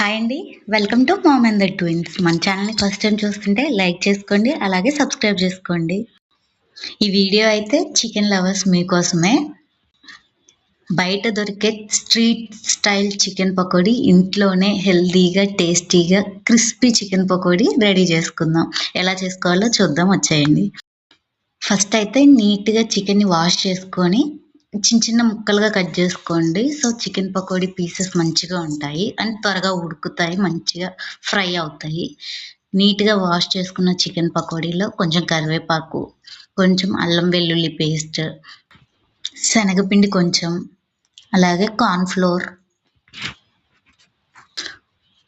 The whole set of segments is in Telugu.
హాయ్ అండి. Welcome to mom and the twins మన ఛానల్ని ఫస్ట్ టైం చూస్తుంటే లైక్ చేసుకోండి అలాగే సబ్స్క్రైబ్ చేసుకోండి. ఈ వీడియో అయితే చికెన్ లవర్స్ మీకోసమే. బయట దొరికే స్ట్రీట్ స్టైల్ చికెన్ పకోడీ ఇంట్లోనే హెల్తీగా టేస్టీగా క్రిస్పీ చికెన్ పకోడీ రెడీ చేసుకుందాం. ఎలా చేసుకోవాలో చూద్దాం వచ్చేయండి. ఫస్ట్ అయితే నీట్గా చికెన్ని వాష్ చేసుకొని చిన్న చిన్న ముక్కలుగా కట్ చేసుకోండి. సో చికెన్ పకోడీ పీసెస్ మంచిగా ఉంటాయి. అండ్ త్వరగా ఉడుకుతాయి మంచిగా ఫ్రై అవుతాయి. నీట్గా వాష్ చేసుకున్న చికెన్ పకోడీలో కొంచెం కరివేపాకు కొంచెం అల్లం వెల్లుల్లి పేస్ట్ శనగపిండి కొంచెం అలాగే కార్న్ఫ్లోర్.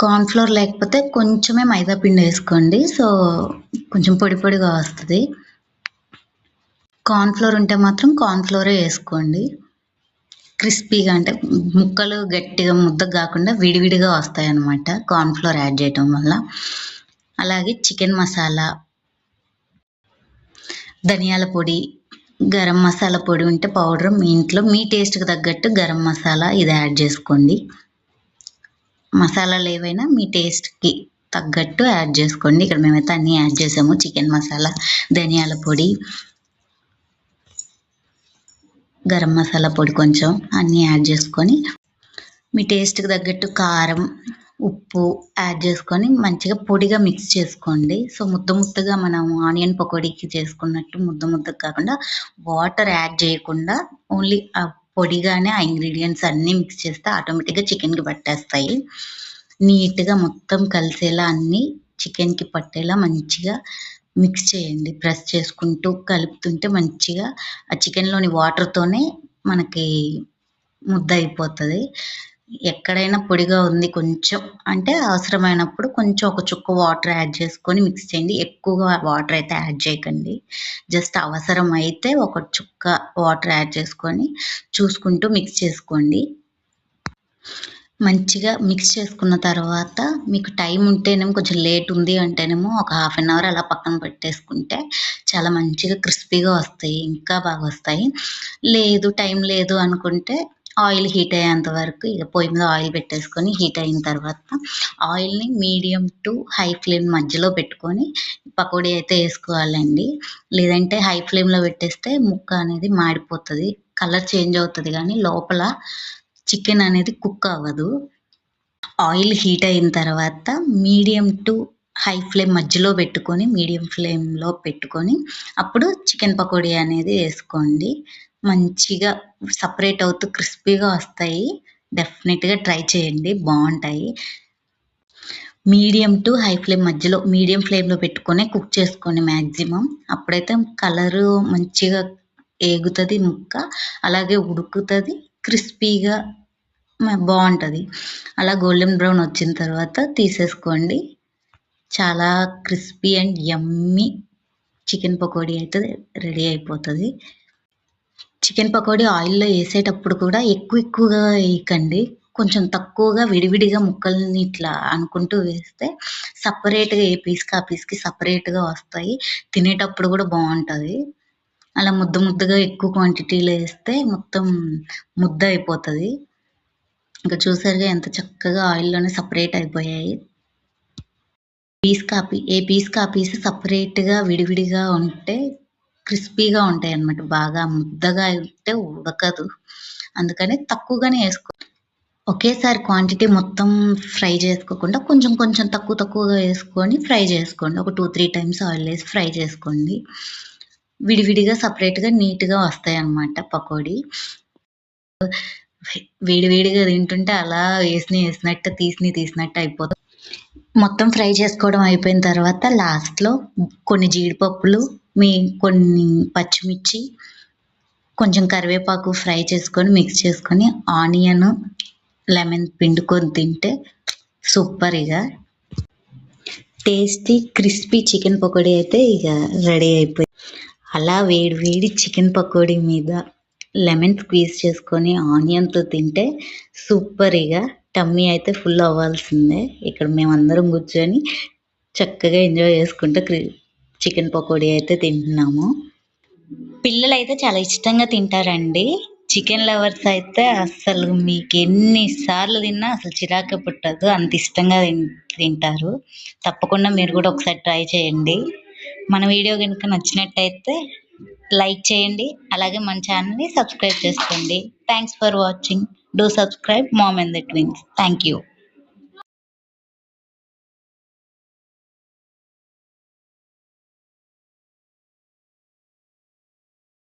కార్న్ఫ్లోర్ లేకపోతే కొంచెమే మైదా పిండి వేసుకోండి. సో కొంచెం పొడి పొడిగా వస్తుంది. కార్న్ఫ్లోర్ ఉంటే మాత్రం కార్న్ఫ్లోరే వేసుకోండి. క్రిస్పీగా అంటే ముక్కలు గట్టిగా ముద్ద కాకుండా విడివిడిగా వస్తాయి అన్నమాట కార్న్ఫ్లోర్ యాడ్ చేయటం వల్ల. అలాగే చికెన్ మసాలా ధనియాల పొడి గరం మసాలా పొడి ఉంటే పౌడర్ మీ ఇంట్లో మీ టేస్ట్కి తగ్గట్టు గరం మసాలా ఇది యాడ్ చేసుకోండి. మసాలాలు ఏవైనా మీ టేస్ట్కి తగ్గట్టు యాడ్ చేసుకోండి. ఇక్కడ మేమైతే అన్నీ యాడ్ చేసాము. చికెన్ మసాలా ధనియాల పొడి గరం మసాలా పొడి కొంచెం అన్నీ యాడ్ చేసుకొని మీ టేస్ట్కి తగ్గట్టు కారం ఉప్పు యాడ్ చేసుకొని మంచిగా పొడిగా మిక్స్ చేసుకోండి. సో ముద్ద ముద్దగా మనం ఆనియన్ పకోడీకి చేసుకున్నట్టు ముద్ద ముద్దగా కాకుండా వాటర్ యాడ్ చేయకుండా ఓన్లీ ఆ పొడిగానే ఆ ఇంగ్రీడియంట్స్ అన్నీ మిక్స్ చేస్తే ఆటోమేటిక్గా చికెన్కి పట్టేస్తాయి. నీట్గా మొత్తం కలిసేలా అన్నీ చికెన్కి పట్టేలా మంచిగా మిక్స్ చేయండి ప్రెస్ చేసుకుంటూ కలుపుతుంటే మంచిగా ఆ చికెన్లోని వాటర్తోనే మనకి ముద్ద అయిపోతుంది. ఎక్కడైనా పొడిగా ఉంది కొంచెం అంటే అవసరమైనప్పుడు కొంచెం ఒక చుక్క వాటర్ యాడ్ చేసుకొని మిక్స్ చేయండి. ఎక్కువగా వాటర్ అయితే యాడ్ చేయకండి. జస్ట్ అవసరం అయితే ఒక చుక్క వాటర్ యాడ్ చేసుకొని చూసుకుంటూ మిక్స్ చేసుకోండి. మంచిగా మిక్స్ చేసుకున్న తర్వాత మీకు టైం ఉంటేనేమో కొంచెం లేట్ ఉంది అంటేనేమో ఒక హాఫ్ అన్ అవర్ అలా పక్కన పెట్టేసుకుంటే చాలా మంచిగా క్రిస్పీగా వస్తాయి ఇంకా బాగా వస్తాయి. లేదు టైం లేదు అనుకుంటే ఆయిల్ హీట్ అయ్యేంత వరకు ఇక పొయ్యి మీద ఆయిల్ పెట్టేసుకొని హీట్ అయిన తర్వాత ఆయిల్ని మీడియం టు హై ఫ్లేమ్ మధ్యలో పెట్టుకొని పకోడీ అయితే వేసుకోవాలండి. లేదంటే హై ఫ్లేమ్లో పెట్టేస్తే ముక్క అనేది మాడిపోతుంది కలర్ చేంజ్ అవుతుంది కానీ లోపల చికెన్ అనేది కుక్ అవ్వదు. ఆయిల్ హీట్ అయిన తర్వాత మీడియం టు హై ఫ్లేమ్ మధ్యలో పెట్టుకొని మీడియం ఫ్లేమ్లో పెట్టుకొని అప్పుడు చికెన్ పకోడీ అనేది వేసుకోండి. మంచిగా సపరేట్ అవుతూ క్రిస్పీగా వస్తాయి. డెఫినెట్గా ట్రై చేయండి. బాగుంటాయి. మీడియం టు హై ఫ్లేమ్ మధ్యలో మీడియం ఫ్లేమ్లో పెట్టుకొని కుక్ చేసుకోండి మ్యాక్సిమం అప్పుడైతే కలరు మంచిగా ఏగుతుంది ముక్క అలాగే ఉడుకుతుంది. క్రిస్పీగా బాగుంటుంది. అలా గోల్డెన్ బ్రౌన్ వచ్చిన తర్వాత తీసేసుకోండి. చాలా crispy and yummy chicken pakoda అయితే రెడీ అయిపోతుంది. చికెన్ పకోడీ ఆయిల్లో వేసేటప్పుడు కూడా ఎక్కువ ఎక్కువగా వేయకండి. కొంచెం తక్కువగా విడివిడిగా ముక్కల్ని ఇట్లా అనుకుంటూ వేస్తే సపరేట్గా ఏ పీస్కి ఆ పీస్కి సపరేట్గా వస్తాయి. తినేటప్పుడు కూడా బాగుంటుంది. అలా ముద్ద ముద్దగా ఎక్కువ క్వాంటిటీలో వేస్తే మొత్తం ముద్ద అయిపోతుంది. ఇంకా చూసారుగా ఎంత చక్కగా ఆయిల్లోనే సపరేట్ అయిపోయాయి. పీస్ కాపీ ఏ పీస్ కాపీస్ సపరేట్గా విడివిడిగా ఉంటే క్రిస్పీగా ఉంటాయి అన్నమాట బాగా ముద్దగా అయితే ఉడకదు. అందుకని తక్కువగానే వేసుకో. ఒకేసారి క్వాంటిటీ మొత్తం ఫ్రై చేసుకోకుండా కొంచెం కొంచెం తక్కువ తక్కువగా వేసుకొని ఫ్రై చేసుకోండి. ఒక టూ త్రీ టైమ్స్ ఆయిల్ వేసి ఫ్రై చేసుకోండి. విడివిడిగా సపరేట్గా నీట్గా వస్తాయి అన్నమాట పకోడీ. వేడివేడిగా తింటుంటే అలా వేసిన వేసినట్టు తీసిన తీసినట్టు అయిపోతుంది. మొత్తం ఫ్రై చేసుకోవడం అయిపోయిన తర్వాత లాస్ట్లో కొన్ని జీడిపప్పులు మీ కొన్ని పచ్చిమిర్చి కొంచెం కరివేపాకు ఫ్రై చేసుకొని మిక్స్ చేసుకొని ఆనియన్ లెమన్ పిండుకొని తింటే super tasty crispy chicken pakoda అయితే ఇక రెడీ అయిపోయింది. అలా వేడి వేడి చికెన్ పకోడీ మీద లెమన్ స్క్వీజ్ చేసుకొని ఆనియన్తో తింటే సూపర్ టమ్మీ అయితే ఫుల్ అవ్వాల్సిందే. ఇక్కడ మేమందరం కూర్చొని చక్కగా ఎంజాయ్ చేసుకుంటూ చికెన్ పకోడీ అయితే తింటున్నాము. పిల్లలు అయితే చాలా ఇష్టంగా తింటారండి. చికెన్ లవర్స్ అయితే అసలు మీకు ఎన్నిసార్లు తిన్నా అసలు చిరాకే పుట్టదు. అంత ఇష్టంగా తింటారు. తప్పకుండా మీరు కూడా ఒకసారి ట్రై చేయండి. మన వీడియో కనుక నచ్చినట్టయితే లైక్ చేయండి అలాగే మన ఛానల్ని సబ్స్క్రైబ్ చేసుకోండి. Thanks for watching do subscribe mom and the twins thank you